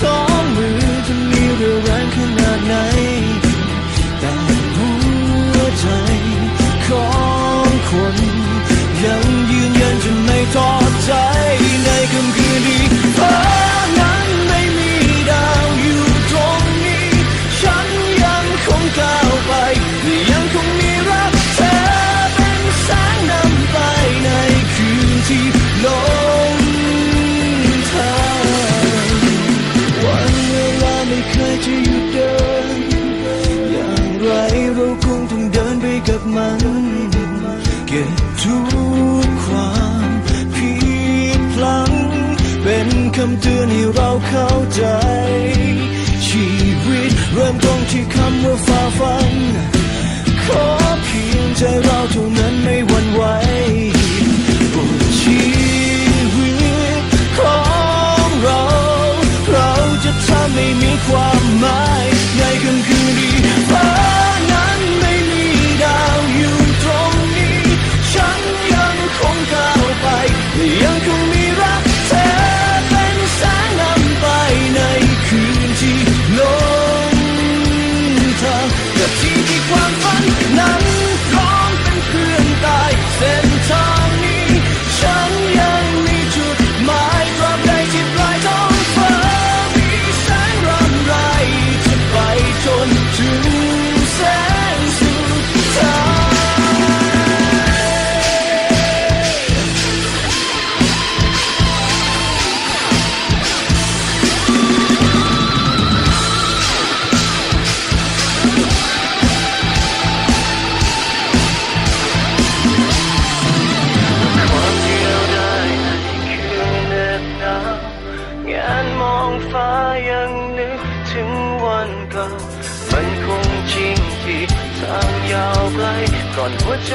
สองมือจะมีแรงขนาดไหน แต่หัวใจของคน ไรเราคงต้องเดินไปกับมัน เก็บทุกความผิดพลังเป็นคำเตือนให้เราเข้าใจ ชีวิตเริ่มต้นที่คำว่าฝ่าฟันขอ the TV มันคงจริงที่ทางยาวไกลก่อนหัวใจ